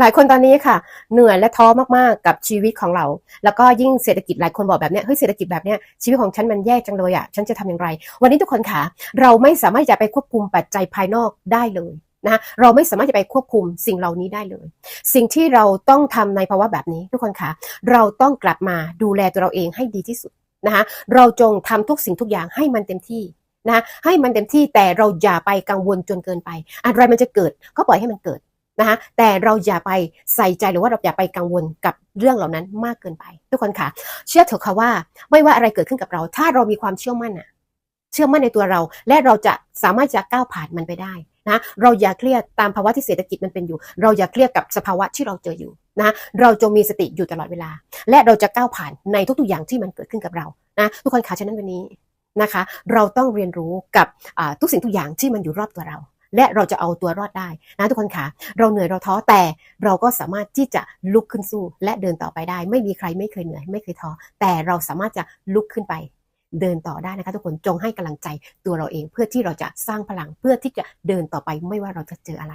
หลายคนตอนนี้ค่ะ เหนื่อยและท้อมากๆกับชีวิตของเรา แล้วก็ยิ่งเศรษฐกิจหลายคนบอกแบบเนี้ยเฮ้ยเศรษฐกิจแบบเนี้ยชีวิตของฉันมันแย่จังเลยอะฉันจะทำอย่างไร วันนี้ทุกคนค่ะ เราไม่สามารถจะไปควบคุมปัจจัยภายนอกได้เลยนะะเราไม่สามารถจะไปควบคุมสิ่งเหล่านี้ได้เลย สิ่งที่เราต้องทำในภาวะแบบนี้ทุกคนคะเราต้องกลับมาดูแลตัวเราเองให้ดีที่สุดนะคะเราจงทำทุกสิ่งทุกอย่างให้มันเต็มที่นะะให้มันเต็มที่แต่เราอย่าไปกังวลจนเกินไป อะไรมันจะเกิดก็ปล่อยให้มันเกิด นะคะแต่เราอย่าไปใส่ใจหรือว่าเราอย่าไปกังวลกับเรื่องเหล่านั้นมากเกินไป ทุกคนค่ะ เชื่อเถอะค่ะว่า ไม่ว่าอะไรเกิดขึ้นกับเรา ถ้าเรามีความเชื่อมั่นอะเชื่อมั่นในตัวเรา และเราจะสามารถจะก้าวผ่านมันไปได้นะเราอย่าเครียดตามภาวะที่เศรษฐกิจมันเป็นอยู่ เราอย่าเครียดกับสภาวะที่เราเจออยู่นะเราจงมีสติอยู่ตลอดเวลา และเราจะก้าวผ่านในทุกๆอย่างที่มันเกิดขึ้นกับเรานะทุกคนค่ะฉะนั้นวันนี้นะคะ เราต้องเรียนรู้กับทุกสิ่งทุกอย่างที่มันอยู่รอบตัวเรา และเราจะเอาตัวรอดได้นะทุกคนค่ะเราเหนื่อยเราท้อแต่เราก็สามารถที่จะลุกขึ้นสู้และเดินต่อไปได้ ไม่มีใครไม่เคยเหนื่อยไม่เคยท้อแต่เราสามารถจะลุกขึ้นไปเดินต่อได้นะคะทุกคนจงให้กำลังใจตัวเราเอง เพื่อที่เราจะสร้างพลังเพื่อที่จะเดินต่อไปไม่ว่าเราจะเจออะไร